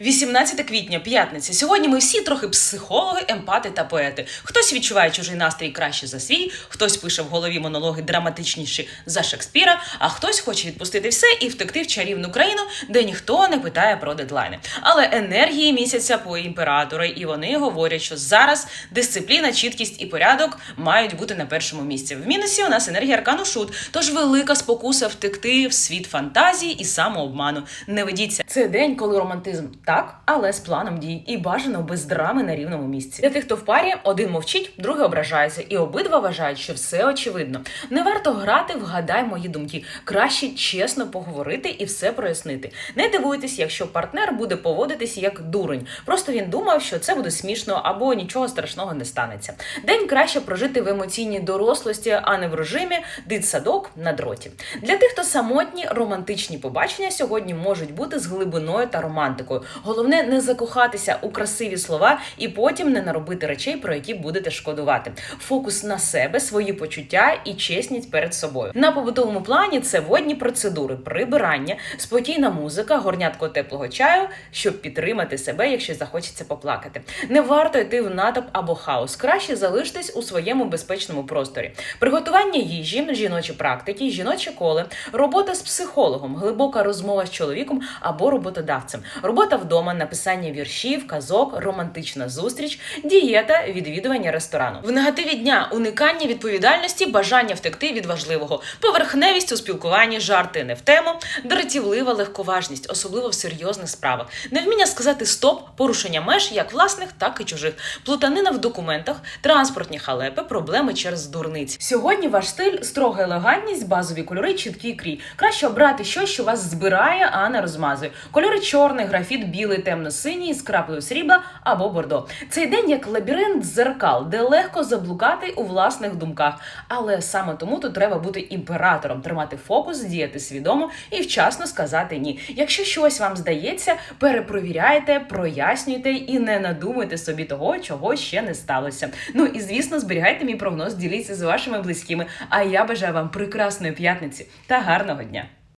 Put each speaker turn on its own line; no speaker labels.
18 квітня, п'ятниця. Сьогодні ми всі трохи психологи, емпати та поети. Хтось відчуває чужий настрій краще за свій, хтось пише в голові монологи драматичніші за Шекспіра, а хтось хоче відпустити все і втекти в чарівну країну, де ніхто не питає про дедлайни. Але енергії місяця по імператори, і вони говорять, що зараз дисципліна, чіткість і порядок мають бути на першому місці. В мінусі у нас енергія аркану шут, тож велика спокуса втекти в світ фантазії і самообману. Не ведіться. Це день, коли романтизм так, але з планом дій і бажано без драми на рівному місці. Для тих, хто в парі, один мовчить, другий ображається, і обидва вважають, що все очевидно. Не варто грати, вгадай мої думки. Краще чесно поговорити і все прояснити. Не дивуйтесь, якщо партнер буде поводитись як дурень. Просто він думав, що це буде смішно або нічого страшного не станеться. День краще прожити в емоційній дорослості, а не в режимі дитсадок на дроті. Для тих, хто самотні, романтичні побачення сьогодні можуть бути з глибиною та романтикою. Головне не закохатися у красиві слова і потім не наробити речей, про які будете шкодувати. Фокус на себе, свої почуття і чесність перед собою. На побутовому плані це водні процедури, прибирання, спокійна музика, горнятко теплого чаю, щоб підтримати себе, якщо захочеться поплакати. Не варто йти в натовп або хаос. Краще залиштесь у своєму безпечному просторі. Приготування їжі, жіночі практики, жіноче коле, робота з психологом, глибока розмова з чоловіком або роботодавцем, робота вдома, написання віршів, казок, романтична зустріч, дієта, відвідування ресторану. В негативі дня уникання відповідальності, бажання втекти від важливого, поверхневість у спілкуванні, жарти не в тему, дратівлива легковажність, особливо в серйозних справах, невміння сказати стоп, порушення меж як власних, так і чужих, плутанина в документах, транспортні халепи, проблеми через дурниці. Сьогодні ваш стиль строга елегантність, базові кольори, чіткий крій. Краще обрати щось, що вас збирає, а не розмазує. Кольори чорний, графіт, білий, темно-синій, з краплею срібла або бордо. Цей день як лабіринт дзеркал, де легко заблукати у власних думках. Але саме тому тут треба бути імператором, тримати фокус, діяти свідомо і вчасно сказати ні. Якщо щось вам здається, перепровіряйте, прояснюйте і не надумуйте собі того, чого ще не сталося. Ну і звісно, зберігайте мій прогноз, діліться з вашими близькими. А я бажаю вам прекрасної п'ятниці та гарного дня.